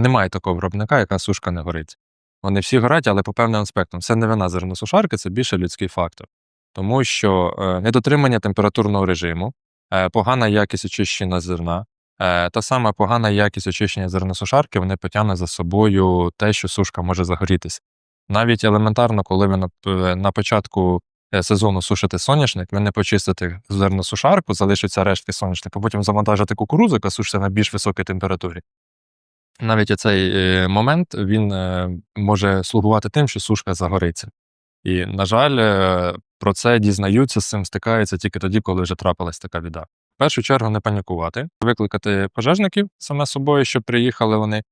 Немає такого виробника, яка сушка не горить. Вони всі горять, але по певним аспектам. Це не вина зерносушарки, це більше людський фактор. Тому що е, недотримання температурного режиму, е, погана якість очищення зерна, е, та сама погана якість очищення зерносушарки, вони потягнуть за собою те, що сушка може загорітися. Навіть елементарно, коли ви на, початку сезону сушите соняшник, ви не почистите зерносушарку, залишаться рештки соняшника, потім завантажите кукурудзу, яка сушиться на більш високій температурі. Навіть оцей е, момент він е, може слугувати тим, що сушка загориться. І, на жаль, е, про це дізнаються, з цим стикаються тільки тоді, коли вже трапилась така біда. В першу чергу не панікувати, викликати пожежників саме собою, щоб приїхали вони.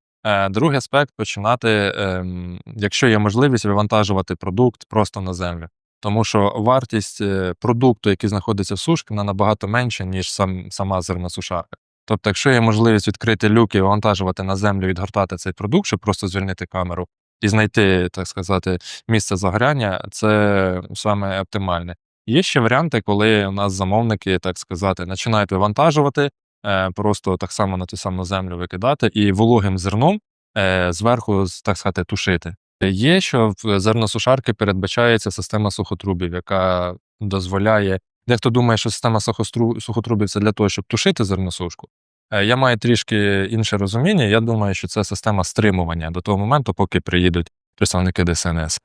Другий аспект починати, ем, якщо є можливість, вивантажувати продукт просто на землю. Тому що вартість продукту, який знаходиться в сушці, вона набагато менша, ніж сам, сама зерносушарка. Тобто, якщо є можливість відкрити люки, вантажувати на землю, відгортати цей продукт, щоб просто звільнити камеру і знайти, так сказати, місце загоряння, це саме оптимальне. Є ще варіанти, коли у нас замовники, так сказати, починають вивантажувати, е, просто так само на ту саму землю викидати і вологим зерном е, зверху, так сказати, тушити. Є, що в зерносушарки передбачається система сухотрубів, яка дозволяє. Дехто думає, що система сухотрубів це для того, щоб тушити зерносушку. Е, Я маю трішки інше розуміння. Я думаю, що це система стримування до того моменту, поки приїдуть представники ДСНС.